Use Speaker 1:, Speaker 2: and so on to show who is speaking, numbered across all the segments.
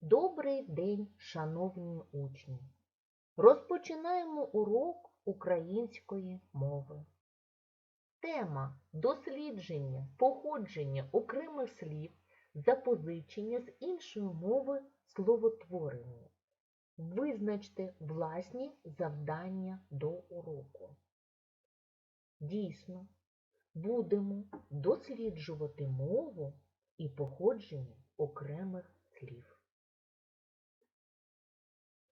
Speaker 1: Добрий день, шановні учні! Розпочинаємо урок української мови. Тема дослідження, походження окремих слів, запозичення з іншої мови словотворення. Визначте власні завдання до уроку. Дійсно, будемо досліджувати мову і походження окремих слів.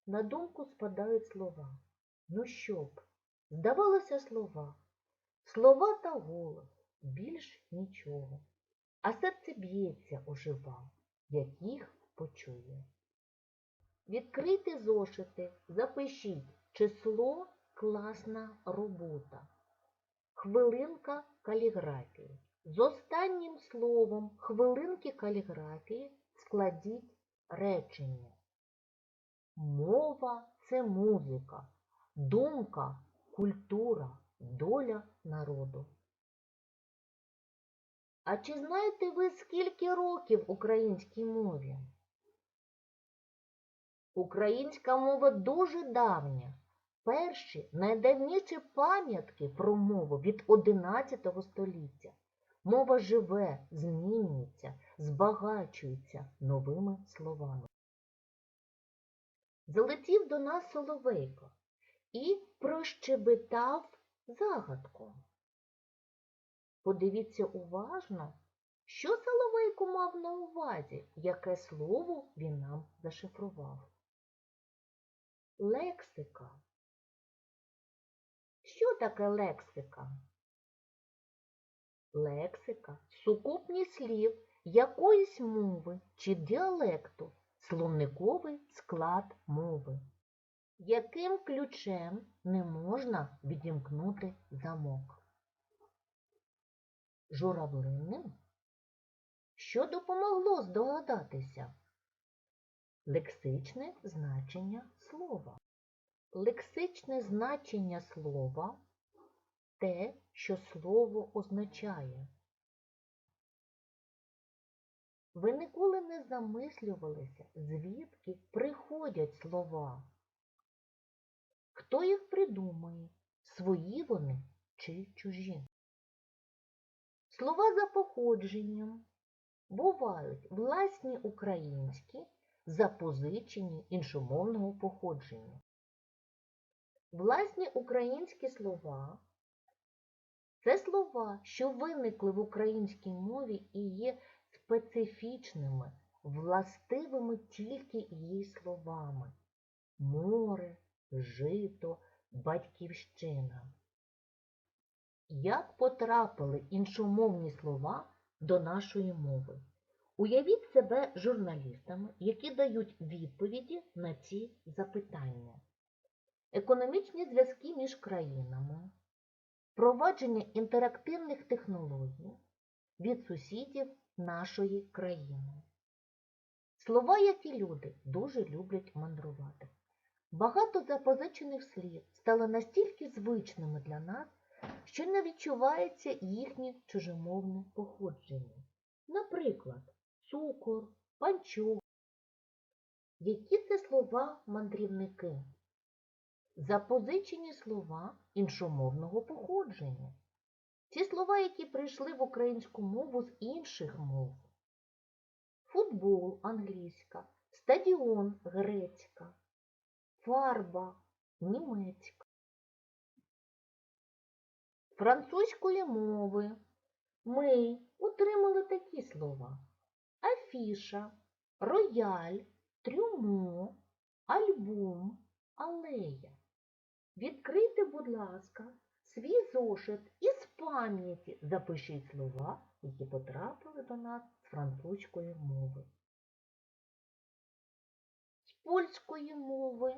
Speaker 1: На думку спадають слова. Ну що б, здавалося слова. Слова та голос, більш нічого. А серце б'ється ожива, як їх почує. Відкрийте зошити, запишіть число класна робота. Хвилинка каліграфії. З останнім словом хвилинки каліграфії складіть речення. Мова це музика, думка, культура, доля народу. А чи знаєте ви, скільки років українській мові? Українська мова дуже давня. Перші найдавніші пам'ятки про мову від 11 століття. Мова живе, змінюється, збагачується новими словами. Залетів до нас соловейко і прощебетав загадку. Подивіться уважно, що соловейко мав на увазі, яке слово він нам зашифрував. Лексика. Що таке лексика? Лексика сукупність слів якоїсь мови чи діалекту, словниковий склад мови. Яким ключем не можна відімкнути замок? Журавлиним? Що допомогло здогадатися? Лексичне значення слова. Лексичне значення слова те, що слово означає. Ви ніколи не замислювалися, звідки приходять слова? Хто їх придумує, свої вони чи чужі? Слова за походженням бувають власні українські, запозичені іншомовного походження. Власні українські слова це слова, що виникли в українській мові і є специфічними, властивими тільки її словами море, жито, батьківщина. Як потрапили іншомовні слова до нашої мови? Уявіть себе журналістами, які дають відповіді на ці запитання. Економічні зв'язки між країнами, впровадження інтерактивних технологій від сусідів нашої країни. Слова, як і люди, дуже люблять мандрувати. Багато запозичених слів стало настільки звичними для нас, що не відчувається їхнє чужомовне походження. Наприклад, цукор, панчух. Які це слова мандрівники? Запозичені слова іншомовного походження. Ці слова, які прийшли в українську мову з інших мов. Футбол англійська, стадіон грецька, фарба німецька. Французької мови ми отримали такі слова: афіша, рояль, трюмо, альбом, алея. Відкрийте, будь ласка, свій зошит і пам'яті запишіть слова, які потрапили до нас з французької мови. З польської мови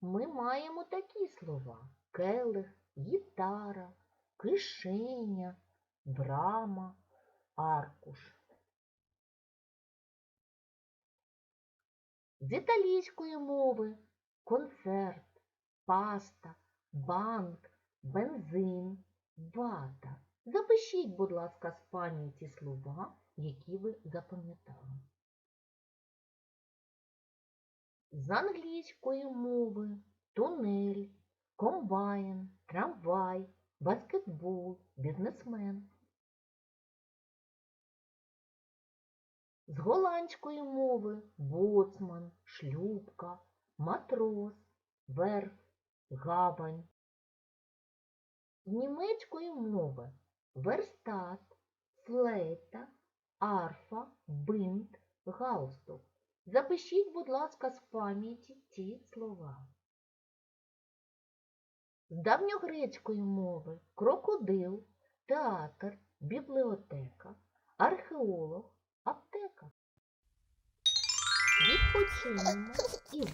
Speaker 1: ми маємо такі слова: келих, гітара, кишеня, брама, аркуш. З італійської мови концерт, паста, банк, бензин, вата. Запишіть, будь ласка, з пам'яті слова, які ви запам'ятали. з англійської мови тунель, комбайн, трамвай, баскетбол, бізнесмен. З голландської мови боцман, шлюпка, матрос, верф, гавань. Німецької мови верстат, флейта, арфа, бинт, галстук. Запишіть, будь ласка, з пам'яті ці слова. З давньогрецької мови крокодил, театр, бібліотека, археолог, аптека.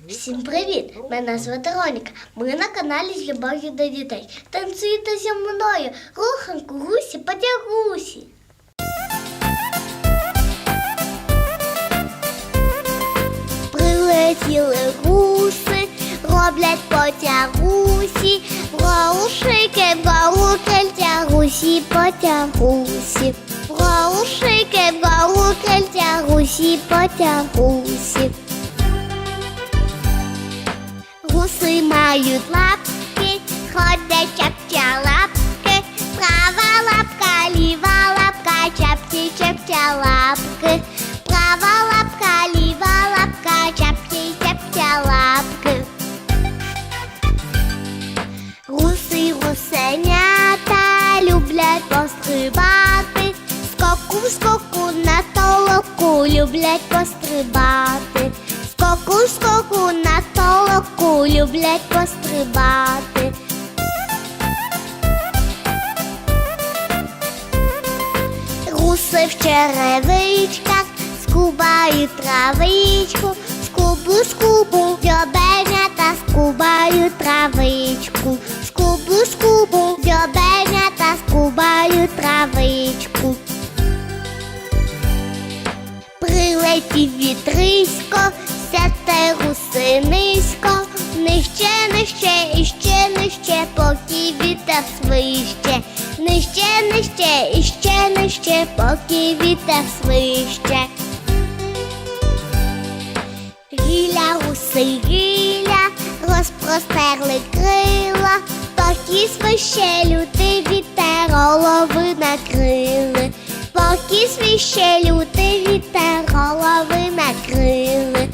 Speaker 2: Всім привіт! Мене звати Роніка. Ми на каналі з любов'ю до дітей. Танцюйте зі мною, руханку, гусі, потягусі. Прилетіли гуси, роблять потягусі, Голушики, вгору крильця, гусі потягусі. Голушики, вгору крильця, гусі. Гуси мають лапки, ходять чапча скоку на толоку люблять пострибати, скоку скоку на толоку люблять пострибати. Гуси в черевичках скубають травичку, скубу, скубу, дьобенята скубають травичку, скубу, скубу, дьобенята скубають травичку. Прилетів вітрисько, сяте гуси низько, нижче, нижче, і ще нижче, поки вітер свище, нижче, нижче, і ще нижче, поки вітер свище. Гіля, гуси, гіля, розпростерли крила, поки свище лютий вітер голови накрили, поки свище лютий вітер голови накрили.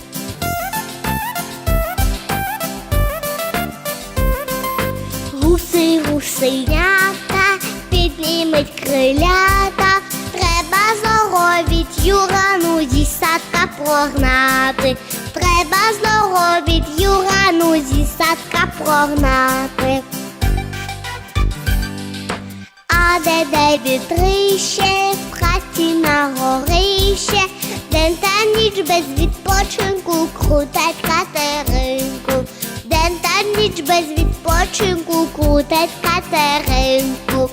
Speaker 2: Гуси, гусенята, піднімуть крилята, треба здоровіть юрану зі садка прогнати, треба здоровіть юрану зі садка прогнати. А де де вітрище, хаті на горище, день та ніч без відпочинку крутать катеринку, день та ніч без відпочинку крутать катеринку.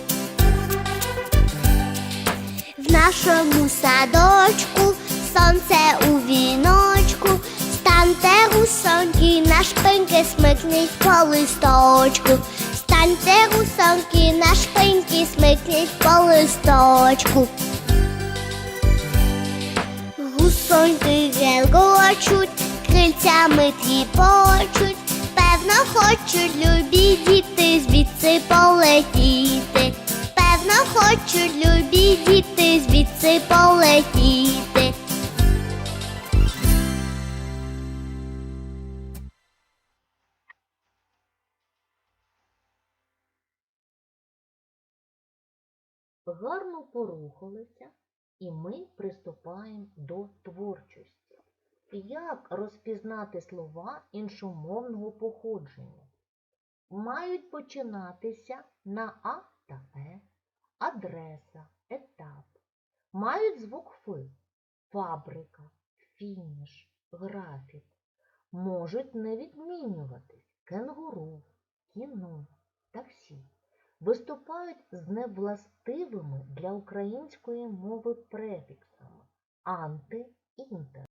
Speaker 2: В нашому садочку сонце у віночку, станьте русоньки, на шпиньки смикніть по листочку, станьте русоньки, на шпиньки смикніть по листочку. Гусоньки гелгочуть, крильцями тріпочуть, певно хочуть любі діти звідси полетіти. Певно хочуть любі діти звідси полетіти.
Speaker 1: гарно порухалися, і ми приступаємо до творчості. Як розпізнати слова іншомовного походження? Мають починатися на А та Е, адреса, етап. Мають звук Ф, фабрика, фініш, графік. Можуть не відмінюватись кенгуру, кіно, таксі виступають з невластивими для української мови префіксами анти інтер.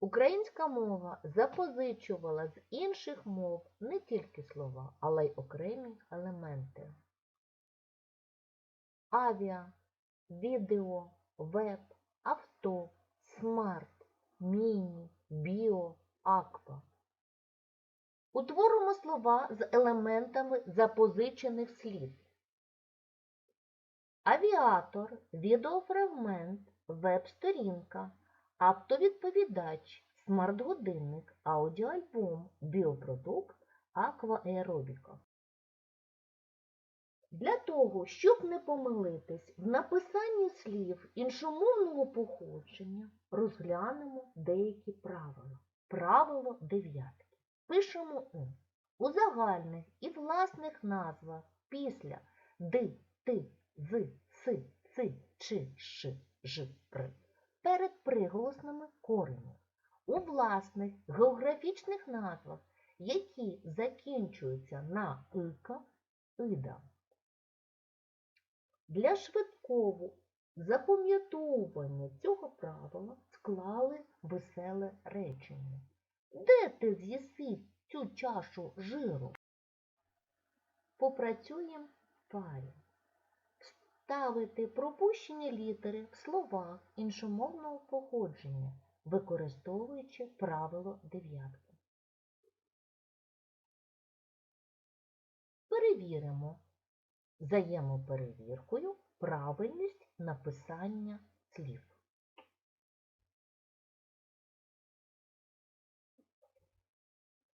Speaker 1: Українська мова запозичувала з інших мов не тільки слова, але й окремі елементи. Авіа, відео, веб, авто, смарт, міні, біо, аква. Утворимо слова з елементами запозичених слів. Авіатор, відеофрагмент, веб-сторінка, автовідповідач, смарт-годинник, аудіоальбом, біопродукт, акваеробіка. Для того, щоб не помилитись в написанні слів іншомовного походження, розглянемо деякі правила. Правило дев'ятки. Пишемо У. У загальних і власних назвах після ди, ти, з, си, ци, чи, ши, ж, ри перед приголосними коренів. У власних географічних назвах, які закінчуються на ика, ида. Для швидкого запам'ятовування цього правила склали веселе речення. Де ти з'їси цю чашу жиру? Попрацюємо в парі. Ставити пропущені літери в словах іншомовного походження, використовуючи правило дев'ятки. Перевіримо взаємоперевіркою правильність написання слів.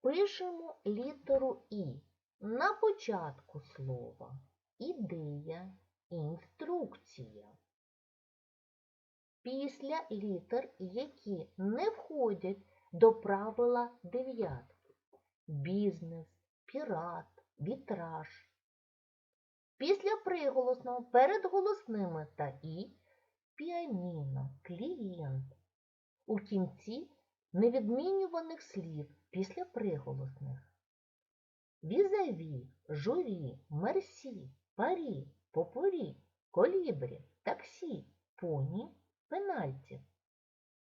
Speaker 1: Пишемо літеру І на початку слова. Ідея, інструкція. Після літер, які не входять до правила дев'ятки. Бізнес, пірат, вітраж. Після приголосного перед голосними та і піаніно, клієнт. У кінці невідмінюваних слів після приголосних. Візаві, журі, мерсі, парі, попорі, колібрі, таксі, поні, пенальті.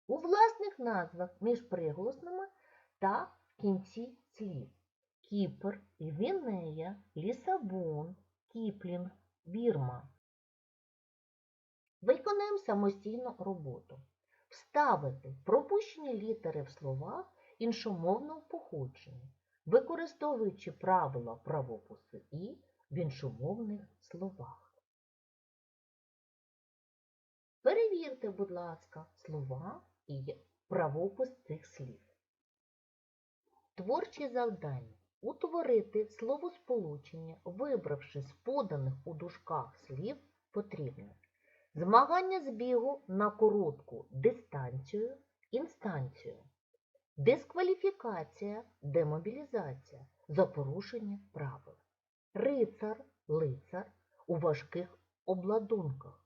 Speaker 1: У власних назвах між приголосними та в кінці слів. Кіпр, Гвінея, Лісабон, Кіплінг, Бірма. Виконаємо самостійну роботу. Вставити пропущені літери в словах іншомовного походження, використовуючи правила правопису і в іншомовних словах. Перевірте, будь ласка, слова і правопис цих слів. Творчі завдання. Утворити словосполучення, вибравши з поданих у дужках слів, потрібно. Змагання збігу на коротку дистанцію, інстанцію. Дискваліфікація, демобілізація за порушення правил. Рицар, лицар у важких обладунках.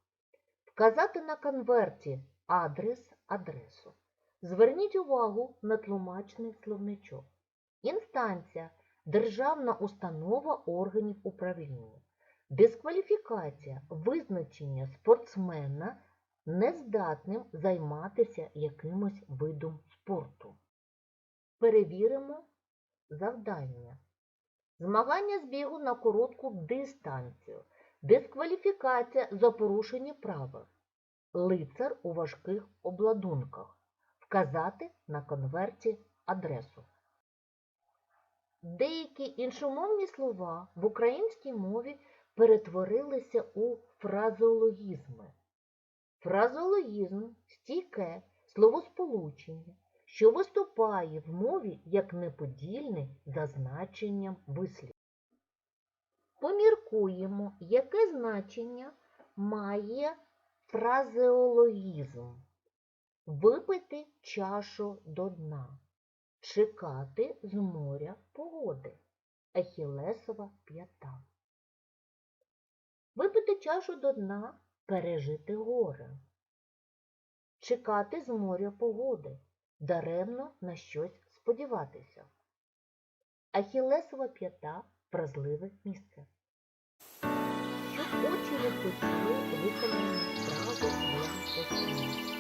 Speaker 1: Вказати на конверті адрес, адресу. Зверніть увагу на тлумачний словничок. Інстанція державна установа органів управління. Дискваліфікація визначення спортсмена нездатним займатися якимось видом спорту. Перевіримо завдання. Змагання з бігу на коротку дистанцію. Дискваліфікація за порушення правил. Лицар у важких обладунках. Вказати на конверті адресу. Деякі іншомовні слова в українській мові перетворилися у фразеологізми. Фразеологізм стійке словосполучення, що виступає в мові як неподільне за значенням вислів. Поміркуємо, яке значення має фразеологізм. Випити чашу до дна. Чекати з моря погоди. Ахілесова п'ята. Випити чашу до дна, пережити горе. Чекати з моря погоди, даремно на щось сподіватися. Ахілесова п'ята вразливе місце. Щоб очі не хотіли виконані справи для осіння.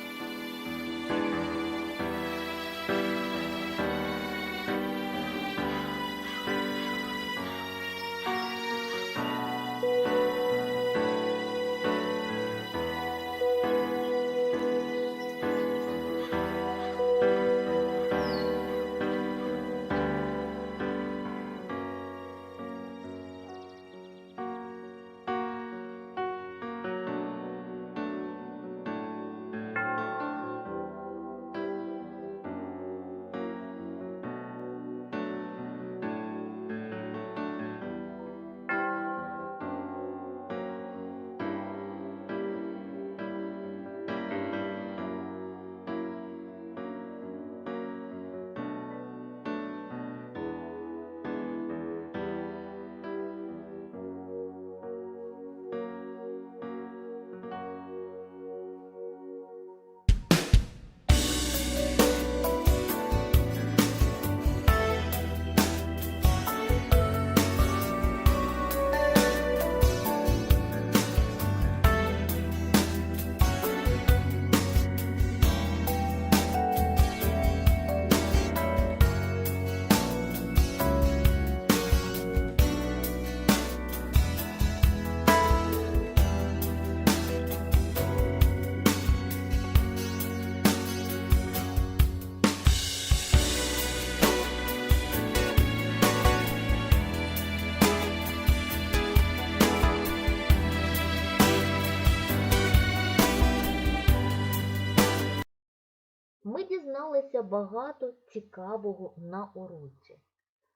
Speaker 1: Дізналися багато цікавого на уроці.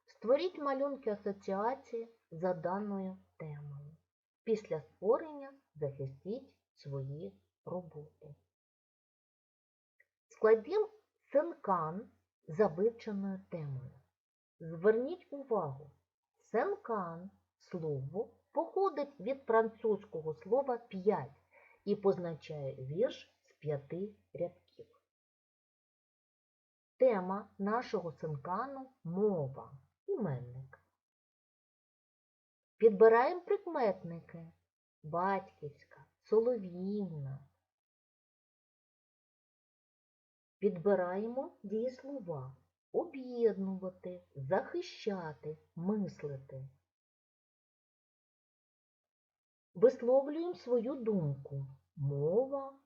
Speaker 1: Створіть малюнки асоціації за даною темою. Після створення захистіть свої роботи. Складімо сенкан за вивченою темою. Зверніть увагу, сенкан слово походить від французького слова п'ять і позначає вірш з п'яти рядків. Тема нашого синкану мова, іменник. Підбираємо прикметники батьківська, солов'їнна. Підбираємо дієслова об'єднувати, захищати, мислити. Висловлюємо свою думку. Мова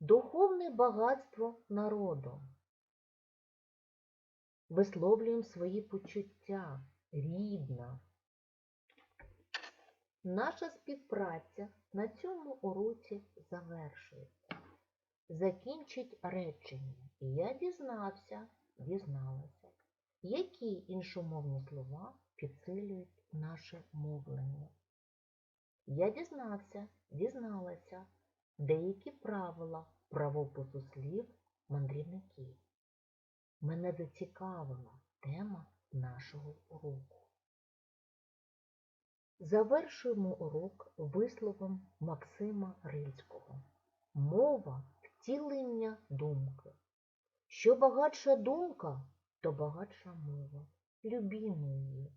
Speaker 1: духовне багатство народу. Висловлюємо свої почуття рідна. Наша співпраця на цьому уроці завершується. Закінчить речення. Я дізнався, дізналася, які іншомовні слова підсилюють наше мовлення. Я дізнався, дізналася деякі правила правопису слів мандрівників. Мене зацікавила тема нашого уроку. Завершуємо урок висловом Максима Рильського. Мова втілення думки. Що багатша думка, то багатша мова. Любімо її,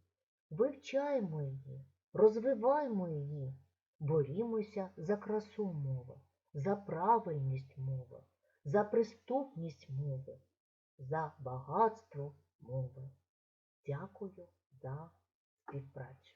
Speaker 1: вивчаємо її, розвиваємо її, борімося за красу мови, за правильність мови, за приступність мови, за багатство мови. Дякую за співпрацю.